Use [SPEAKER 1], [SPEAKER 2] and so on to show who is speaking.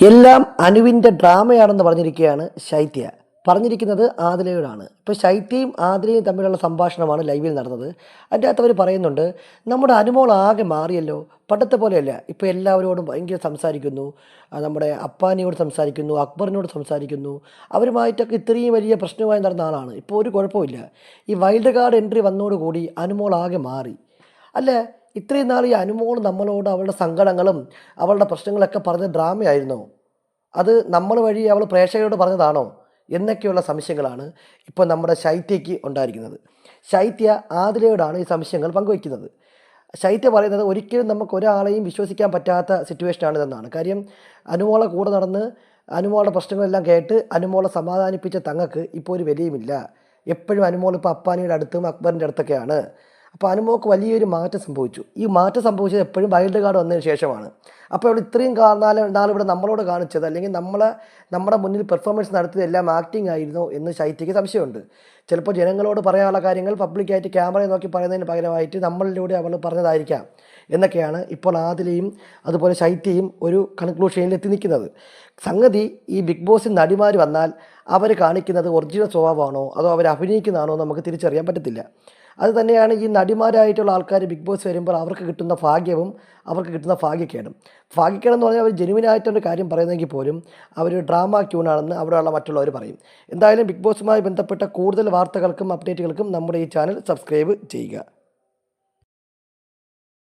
[SPEAKER 1] എല്ലാം അനുവിന്റെ ഡ്രാമയാണെന്ന് പറഞ്ഞിരിക്കുകയാണ് ശൈത്യ. പറഞ്ഞിരിക്കുന്നത് ആതിലയോടാണ് ഇപ്പോൾ ശൈത്യയും ആതിലയും തമ്മിലുള്ള സംഭാഷണമാണ് ലൈവിൽ നടന്നത്. അതിന്റെ അകത്ത് അവർ പറയുന്നുണ്ട് നമ്മുടെ അനുമോൾ ആകെ മാറിയല്ലോ. പണ്ടത്തെ പോലെയല്ല. ഇപ്പോൾ എല്ലാവരോടും ഭയങ്കര സംസാരിക്കുന്നു. നമ്മുടെ അപ്പാനിയോട് സംസാരിക്കുന്നു അക്ബറിനോട് സംസാരിക്കുന്നു. അവരുമായിട്ടൊക്കെ ഇത്രയും വലിയ പ്രശ്നമായി നടന്ന ആളാണ്. ഇപ്പോൾ ഒരു കുഴപ്പമില്ല ഈ വൈൽഡ് കാർഡ് എൻട്രി വന്നതോടുകൂടി അനുമോൾ ആകെ മാറി. അല്ല? ഇത്രയും നാൾ ഈ അനുമോൾ നമ്മളോട് അവളുടെ സങ്കടങ്ങളും അവളുടെ പ്രശ്നങ്ങളൊക്കെ പറഞ്ഞ ഡ്രാമയായിരുന്നു. അത് നമ്മൾ വഴി അവൾ പ്രേക്ഷകരോട് പറഞ്ഞതാണോ? എന്നൊക്കെയുള്ള സംശയങ്ങളാണ് ഇപ്പോൾ നമ്മുടെ ശൈത്യയ്ക്ക് ഉണ്ടായിരിക്കുന്നത്. ശൈത്യ ആതിരയോടാണ് ഈ സംശയങ്ങൾ പങ്കുവയ്ക്കുന്നത്. ശൈത്യ പറയുന്നത് ഒരിക്കലും നമുക്ക് ഒരാളെയും വിശ്വസിക്കാൻ പറ്റാത്ത സിറ്റുവേഷനാണ് ഇതെന്നാണ് കാര്യം അനുമോളെ കൂടെ നടന്ന് അനുമോളുടെ പ്രശ്നങ്ങളെല്ലാം കേട്ട് അനുമോളെ സമാധാനിപ്പിച്ച തങ്ങൾക്ക് ഇപ്പോൾ ഒരു വിലയുമില്ല. എപ്പോഴും അനുമോൾ ഇപ്പോൾ അപ്പാനിയുടെ അടുത്തും അക്ബറിന്റെ അടുത്തൊക്കെയാണ്. അപ്പോൾ അനുമോൾക്ക് വലിയൊരു മാറ്റം സംഭവിച്ചു. ഈ മാറ്റം സംഭവിച്ചത് എപ്പോഴും വൈൽഡ് കാർഡ് വന്നതിന് ശേഷമാണ്. അപ്പോൾ ഇവിടെ ഇത്രയും കാരണാലും ഇവിടെ നമ്മളോട് കാണിച്ചത് അല്ലെങ്കിൽ നമ്മളെ നമ്മുടെ മുന്നിൽ പെർഫോമൻസ് നടത്തിയത് എല്ലാം ആക്ടിങ് ആയിരുന്നു എന്ന് ശൈത്യയ്ക്ക് സംശയമുണ്ട്. ചിലപ്പോൾ ജനങ്ങളോട് പറയാനുള്ള കാര്യങ്ങൾ പബ്ലിക്കായിട്ട് ക്യാമറയെ നോക്കി പറയുന്നതിന് പകരമായിട്ട് നമ്മളിലൂടെ അവൾ പറഞ്ഞതായിരിക്കാം എന്നൊക്കെയാണ് ഇപ്പോൾ ആദിലയും അതുപോലെ ശൈത്യയും ഒരു കൺക്ലൂഷനിൽ എത്തി നിൽക്കുന്നത്. സംഗതി ഈ ബിഗ് ബോസിൽ നടിമാർ വന്നാൽ അവർ കാണിക്കുന്നത് ഒറിജിനൽ സ്വഭാവമാണോ അതോ അവർ അഭിനയിക്കുന്നതാണോ നമുക്ക് തിരിച്ചറിയാൻ പറ്റത്തില്ല. അത് തന്നെയാണ് ഈ നടിമാരായിട്ടുള്ള ആൾക്കാർ ബിഗ് ബോസ് വരുമ്പോൾ അവർക്ക് കിട്ടുന്ന ഭാഗ്യവും അവർക്ക് കിട്ടുന്ന ഭാഗ്യക്കേടും. ഭാഗ്യക്കേട് എന്ന് പറഞ്ഞാൽ അവർ ജെനുവിനായിട്ടൊരു കാര്യം പറയുന്നെങ്കിൽ പോലും അവർ ഡ്രാമ ക്യൂണാണെന്ന് അവിടെയുള്ള മറ്റുള്ളവർ പറയും. എന്തായാലും ബിഗ് ബോസുമായി ബന്ധപ്പെട്ട കൂടുതൽ വാർത്തകൾക്കും അപ്ഡേറ്റുകൾക്കും നമ്മുടെ ഈ ചാനൽ സബ്സ്ക്രൈബ് ചെയ്യുക.